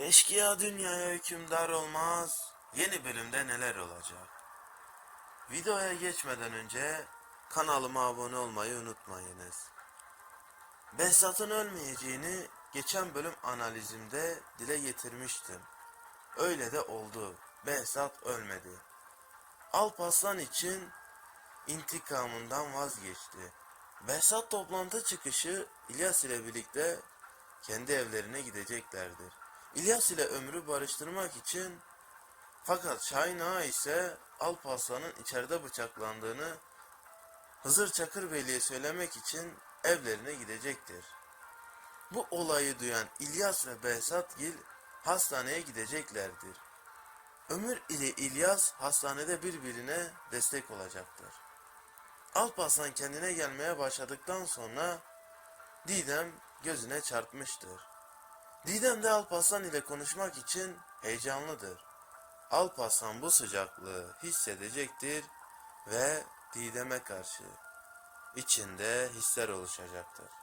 Eşkıya dünyaya hükümdar olmaz. Yeni bölümde neler olacak? Videoya geçmeden önce kanalıma abone olmayı unutmayınız. Behzat'ın ölmeyeceğini geçen bölüm analizimde dile getirmiştim. Öyle de oldu. Behzat ölmedi. Alparslan için intikamından vazgeçti. Behzat toplantı çıkışı İlyas ile birlikte kendi evlerine gideceklerdir. İlyas ile ömrü barıştırmak için fakat Şahin Ağa ise Alparslan'ın içeride bıçaklandığını Hızır Çakırbeyli'ye söylemek için evlerine gidecektir. Bu olayı duyan İlyas ve Behzatgil hastaneye gideceklerdir. Ömür ile İlyas hastanede birbirine destek olacaktır. Alparslan kendine gelmeye başladıktan sonra Didem gözüne çarpmıştır. Didem de Alparslan ile konuşmak için heyecanlıdır. Alparslan bu sıcaklığı hissedecektir ve Didem'e karşı içinde hisler oluşacaktır.